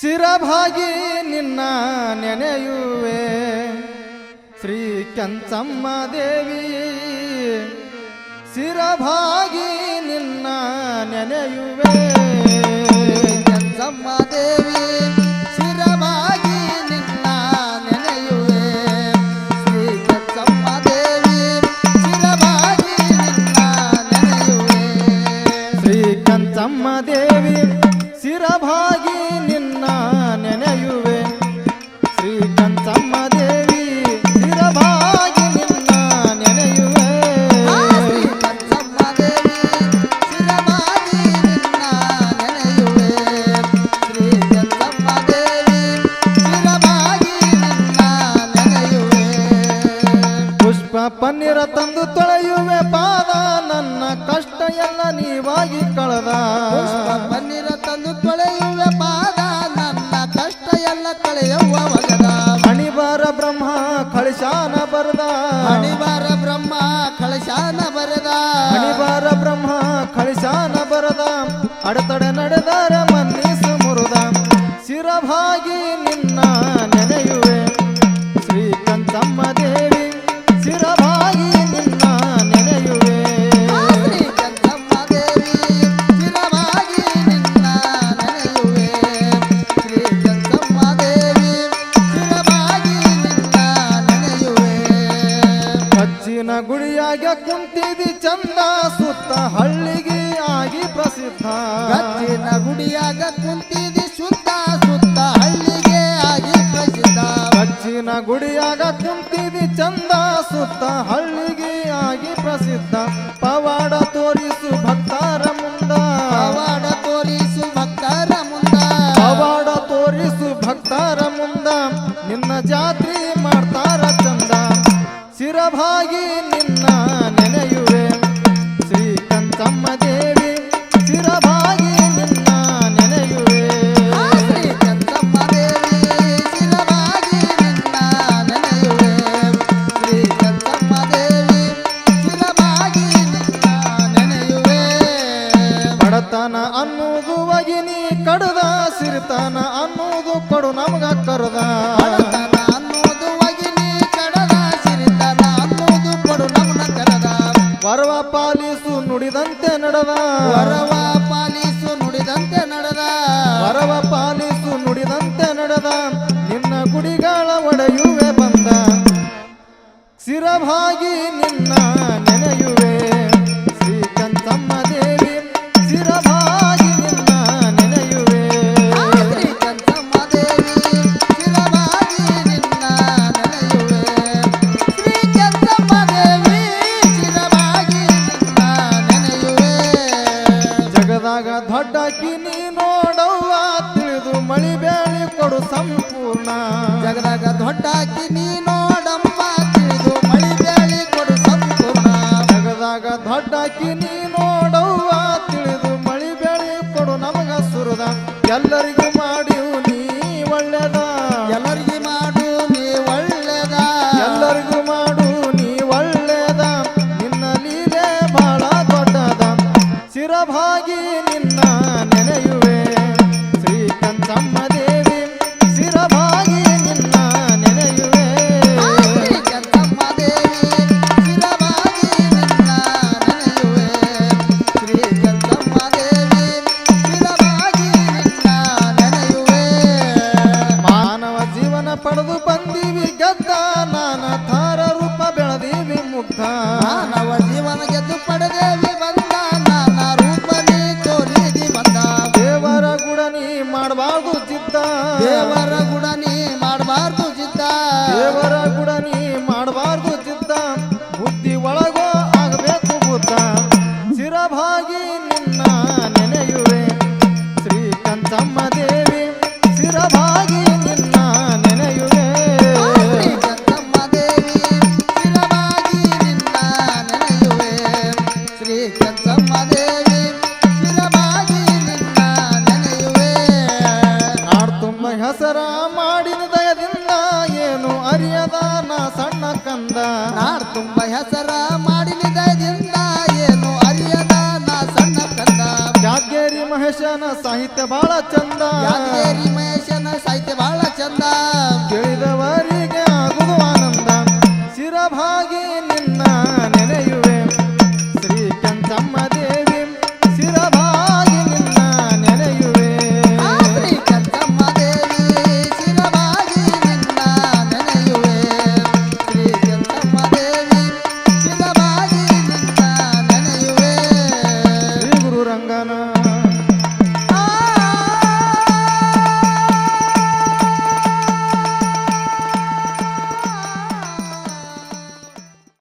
ಶಿರಭಾಗಿ ನಿನ್ನ ನೆನೆಯುವೆ. ಶ್ರೀ ಕಂಚಮ್ಮ ದೇವಿ ಶಿರಭಾಗಿ ನಿನ್ನ ನೆನೆಯುವೆ. ಕಂಚಮ್ಮ ದೇವಿ. ತಂದು ತೊಳೆಯುವೆ ಪಾದ ನನ್ನ ಕಷ್ಟ ಎಲ್ಲ ನೀವಾಗಿ ಕಳೆದ. ಪನ್ನೀರ ತಂದು ತೊಳೆಯುವೆ ಪಾದ ನನ್ನ ಕಷ್ಟ ಎಲ್ಲ ಕಳೆಯುವ ಮಗದ ಹಣಿಬಾರ ಬ್ರಹ್ಮ ಕಳಿಶಾನ ಬರದ. ಹಣಿಬಾರ ಬ್ರಹ್ಮ ಕಳಶಾನ ಬರದ. ಹಣಿಬಾರ ಬ್ರಹ್ಮ ಕಳಿಶಾನ ಬರದ. ಅಡೆತಡೆ ಗುಡಿಯಾಗ ಕುಂತಿದಿ ಚಂದ ಸುತ್ತ ಹಳ್ಳಿಗೆ ಆಗಿ ಪ್ರಸಿದ್ಧ. ಗಚ್ಚಿನ ಗುಡಿಯಾಗ ಕುಂತಿದಿ ಸುತ್ತ ಸುತ್ತ ಹಳ್ಳಿಗೆ ಆಗಿ ಪ್ರಸಿದ್ಧ. ಗಜ್ಜಿನ ಗುಡಿಯಾಗ ಕುಂತಿದಿ ಚಂದ ಸುತ್ತ ಹಳ್ಳಿಗೆ ಶಿರಭಾಗಿ ನಿನ್ನ ನೆನೆಯುವೆ ಶ್ರೀಕಂತಮ್ಮ ದೇವಿ ಸ್ಥಿರವಾಗಿ ನಿನ್ನ ನೆನೆಯುವೆ ಶ್ರೀಕಂತಮ್ಮ ದೇವಿ ಸ್ಥಿರವಾಗಿ ನಿನ್ನ ನೆನೆಯುವೆ ಶ್ರೀ ಕೆಂಚಮ್ಮ ದೇವಿ ಸ್ಥಿರವಾಗಿ ನಿನ್ನ ನೆನೆಯುವೆ ಬಡತನ ಅನ್ನುವುದು ವಗಿನಿ ಕಡದ ಸಿರಿತನ ಅನ್ನುವುದು ಕೊಡು ನಮಗ ಕರದ. ವರವ ಪಾಲಿಸು ನುಡಿದಂತೆ ನಡೆದ. ವರವ ಪಾಲಿಸು ನುಡಿದಂತೆ ನಡೆದ. ವರವ ಪಾಲಿಸು ನುಡಿದಂತೆ ನಡೆದ. ನಿನ್ನ ಗುಡಿಗಳ ಒಡೆಯುವೆ ಬಂದ. ಸಿರಭಾಗಿ ನಿನ್ನ ನೆನೆಯುವೆ. ಶ್ರೀ ಜಗದಾಗ ದೊಡ್ಡಕಿ ನೀ ನೋಡವ್ವ ತಿಳಿದು ಮಳಿ ಬೇಳಿ ಕೊಡು ಸಂಪೂರ್ಣ. ಜಗದಾಗ ದೊಡ್ಡ ನೀ ನೋಡಮ್ಮ ಶಿರಭಾಗಿ ನಿನ್ನ ನೆನೆಯುವೆ. ಶ್ರೀ ಕಂತಮ್ಮ ದೇವಿ ಸ್ಥಿರವಾಗಿ ನಿನ್ನ ನೆನೆಯುವೆ. ಆ ಶ್ರೀ ಕೆಂಚಮ್ಮ ದೇವಿ ಸ್ಥಿರವಾಗಿ ನಿನ್ನ ನೆನೆಯುವೆ. ಶ್ರೀ ಕೆಂಚಮ್ಮ ದೇವಿ ಸ್ಥಿರವಾಗಿ ನಿನ್ನ ನೆನೆಯುವೆ. ಮಾನವ ಜೀವನ ಪಡೆದು ಬಂದಿವಿ ಗೆದ್ದ ಹೆಸರ ಮಾಡಿದ ದಯದಿಂದ ಏನು ಅರಿಯದ ನಾ ಸಣ್ಣ ಕಂದ. ನಾಡ್ ತುಂಬ ಹೆಸರ ಮಾಡಿದ ದಯದಿಂದ ಏನು ಅರಿಯದ ನಾ ಸಣ್ಣ ಕಂದ. ಯಾಗೇರಿ ಮಹೇಶನ ಸಾಹಿತ್ಯ ಬಹಳ ಚಂದ. ಯಾಗೇರಿ ಮಹೇಶನ ಸಾಹಿತ್ಯ ಬಹಳ ಚಂದ. ಕೇಳಿದವರಿಗೆ ಆಗುವ ಆನಂದ. ಶಿರಭಾಗಿ Mama.